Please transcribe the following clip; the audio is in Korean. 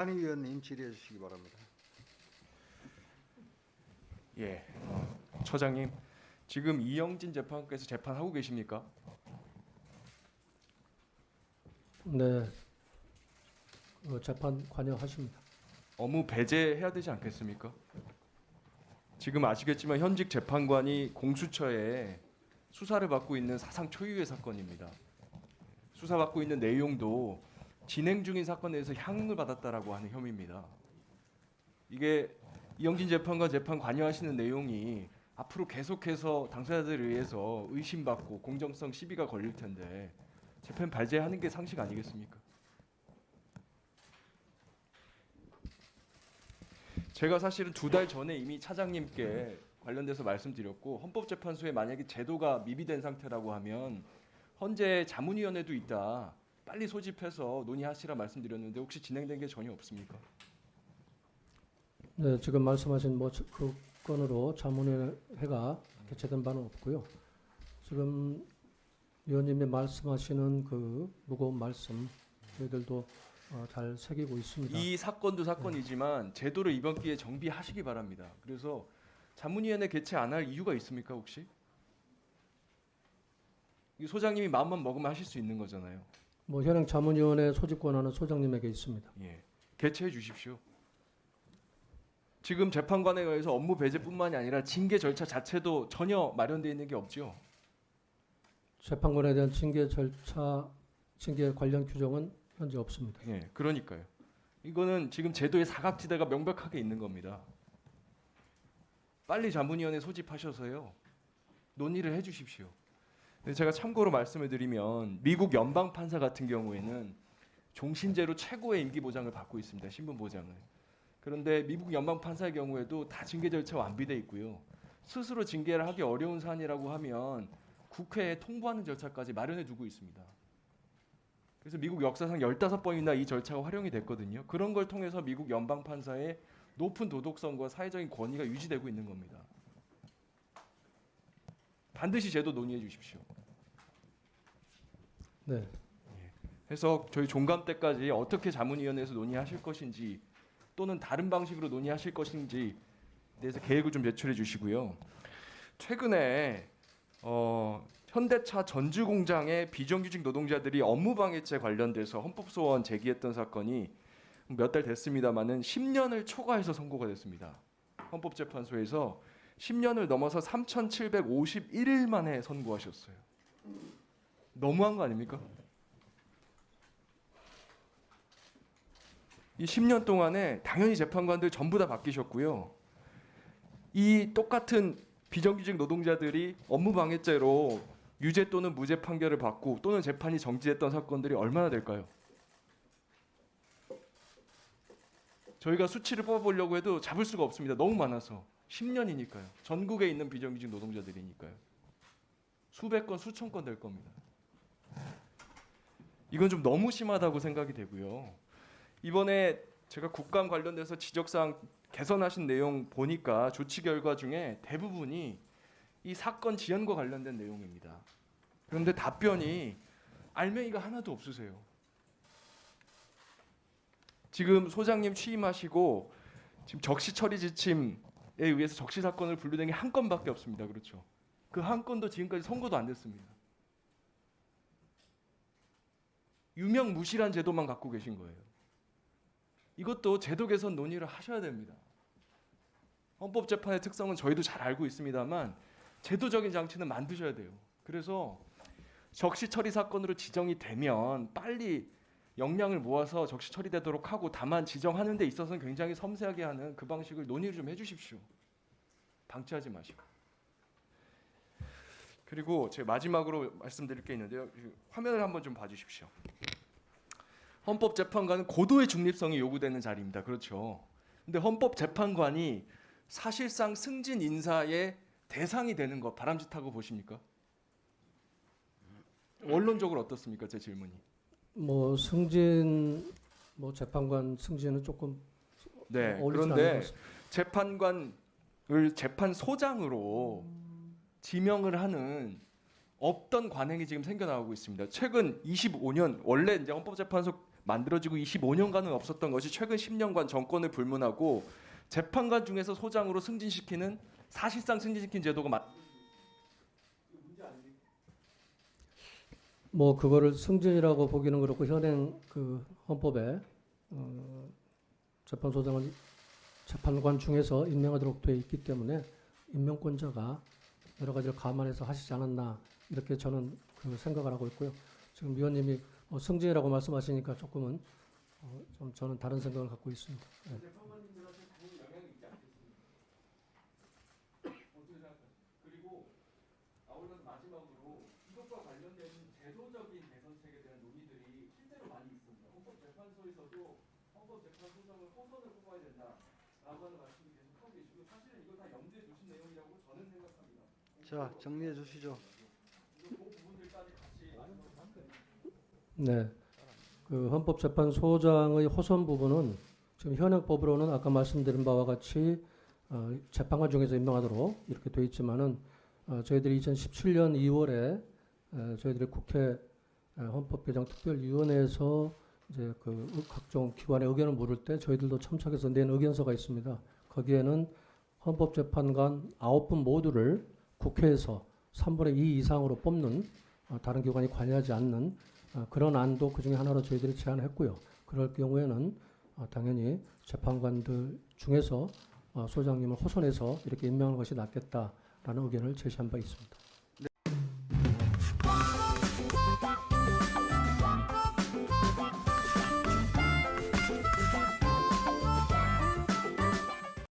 한희 의원님 질의해 주시기 바랍니다. 예, 어, 처장님 지금 이영진 재판관께서 재판하고 계십니까? 네, 어, 재판 관여하십니다. 업무 배제해야 되지 않겠습니까? 지금 아시겠지만 현직 재판관이 공수처에 수사를 받고 있는 사상 초유의 사건입니다. 수사받고 있는 내용도 진행 중인 사건에서 향응을 받았다라고 하는 혐의입니다. 이게 이영진 재판관 재판 관여하시는 내용이 앞으로 계속해서 당사자들에 의해서 의심받고 공정성 시비가 걸릴 텐데 재판 발제하는 게 상식 아니겠습니까? 제가 사실은 두 달 전에 이미 차장님께 관련돼서 말씀드렸고 헌법재판소에 만약에 제도가 미비된 상태라고 하면 헌재 자문위원회도 있다. 빨리 소집해서 논의하시라 말씀드렸는데 혹시 진행된 게 전혀 없습니까? 네, 지금 말씀하신 뭐그 건으로 자문회가 개최된 바는 없고요. 지금 위원님이 말씀하시는 그 무거운 말씀 저희들도 어, 잘 새기고 있습니다. 이 사건도 사건이지만 제도를 이번 기회에 정비하시기 바랍니다. 그래서 자문위원회 개최 안 할 이유가 있습니까 혹시? 이 소장님이 마음만 먹으면 하실 수 있는 거잖아요. 뭐 현행 자문위원회 소집 권한은 소장님에게 있습니다. 예, 개최해 주십시오. 지금 재판관에 의해서 업무 배제뿐만이 아니라 징계 절차 자체도 전혀 마련되어 있는 게 없죠. 재판관에 대한 징계 절차, 징계 관련 규정은 현재 없습니다. 예, 그러니까요. 이거는 지금 제도의 사각지대가 명백하게 있는 겁니다. 빨리 자문위원회 소집하셔서요 논의를 해 주십시오. 제가 참고로 말씀을 드리면 미국 연방 판사 같은 경우에는 종신제로 최고의 임기 보장을 받고 있습니다. 신분 보장을. 그런데 미국 연방 판사의 경우에도 다 징계 절차 완비돼 있고요. 스스로 징계를 하기 어려운 사안이라고 하면 국회에 통보하는 절차까지 마련해 두고 있습니다. 그래서 미국 역사상 15번이나 이 절차가 활용이 됐거든요. 그런 걸 통해서 미국 연방 판사의 높은 도덕성과 사회적인 권위가 유지되고 있는 겁니다. 반드시 제도 논의해 주십시오. 네, 해서 저희 종감 때까지 어떻게 자문위원회에서 논의하실 것인지 또는 다른 방식으로 논의하실 것인지 대해서 계획을 좀 제출해 주시고요. 최근에 어, 현대차 전주 공장의 비정규직 노동자들이 업무 방해죄 관련돼서 헌법 소원 제기했던 사건이 몇 달 됐습니다만은 10년을 초과해서 선고가 됐습니다. 헌법재판소에서 10년을 넘어서 3,751일 만에 선고하셨어요. 너무한 거 아닙니까? 이 10년 동안에 당연히 재판관들 전부 다 바뀌셨고요. 이 똑같은 비정규직 노동자들이 업무 방해죄로 유죄 또는 무죄 판결을 받고 또는 재판이 정지됐던 사건들이 얼마나 될까요? 저희가 수치를 뽑아보려고 해도 잡을 수가 없습니다. 너무 많아서 10년이니까요. 전국에 있는 비정규직 노동자들이니까요. 수백 건, 수천 건 될 겁니다. 이건 좀 너무 심하다고 생각이 되고요. 이번에 제가 국감 관련돼서 지적사항 개선하신 내용 보니까 조치 결과 중에 대부분이 이 사건 지연과 관련된 내용입니다. 그런데 답변이 알맹이가 하나도 없으세요. 지금 소장님 취임하시고 지금 적시 처리 지침에 의해서 적시 사건을 분류된 게 한 건밖에 없습니다. 그렇죠? 그 한 건도 지금까지 선고도 안 됐습니다. 유명 무실한 제도만 갖고 계신 거예요. 이것도 제도 개선 논의를 하셔야 됩니다. 헌법재판의 특성은 저희도 잘 알고 있습니다만 제도적인 장치는 만드셔야 돼요. 그래서 적시 처리 사건으로 지정이 되면 빨리 역량을 모아서 적시 처리되도록 하고 다만 지정하는 데 있어서는 굉장히 섬세하게 하는 그 방식을 논의를 좀 해주십시오. 방치하지 마시고. 그리고 제가 마지막으로 말씀드릴 게 있는데요. 이 화면을 한번 좀 봐주십시오. 헌법재판관은 고도의 중립성이 요구되는 자리입니다. 그렇죠. 근데 헌법재판관이 사실상 승진 인사의 대상이 되는 것 바람직하고 보십니까? 원론적으로 어떻습니까? 제 질문이. 뭐 승진, 뭐 재판관 승진은 조금 네. 그런데. 재판관을 재판소장으로 지명을 하는 없던 관행이 지금 생겨나오고 있습니다. 최근 25년 원래 이제 헌법재판소 만들어지고 25년간은 없었던 것이 최근 10년간 정권을 불문하고 재판관 중에서 소장으로 승진시키는 사실상 승진시킨 제도가 뭐 그거를 승진이라고 보기는 그렇고 현행 그 헌법에 어, 재판소장을 재판관 중에서 임명하도록 되어 있기 때문에 임명권자가 여러 가지를 감안해서 하시지 않았나 이렇게 저는 그 생각을 하고 있고요. 지금 위원님이 어, 승진이라고 말씀하시니까 조금은 어, 좀 저는 다른 생각을 갖고 있습니다. 네. 재판관님들한테 당연히 영향이 있지 않겠습니까? 어떻게 생각하세요? 그리고 아울러서 마지막으로 이것과 관련된 제도적인 개선 체계에 대한 논의들이 실제로 많이 있습니다. 헌법재판소에서도 헌법재판소장을 호선을 뽑아야 된다 라고 하는 말씀이 계속 하고 계시고 사실은 이거 다 염두에 두신 내용이라고 저는 생각합니다. 자 정리해 주시죠. 그 부분들까지 같이 네. 그 헌법재판소장의 호선 부분은 지금 현행법으로는 아까 말씀드린 바와 같이 어, 재판관 중에서 임명하도록 이렇게 돼 있지만은 어, 저희들이 2017년 2월에 에, 저희들이 국회 에, 헌법개정특별위원회에서 이제 그 의- 각종 기관의 의견을 물을 때 저희들도 참석해서 낸 의견서가 있습니다. 거기에는 헌법재판관 9분 모두를 국회에서 3분의 2 이상으로 뽑는 어, 다른 기관이 관여하지 않는 어, 그런 안도 그 중에 하나로 저희들이 제안했고요. 그럴 경우에는 어, 당연히 재판관들 중에서 어, 소장님을 호선해서 이렇게 임명하는 것이 낫겠다라는 의견을 제시한 바 있습니다.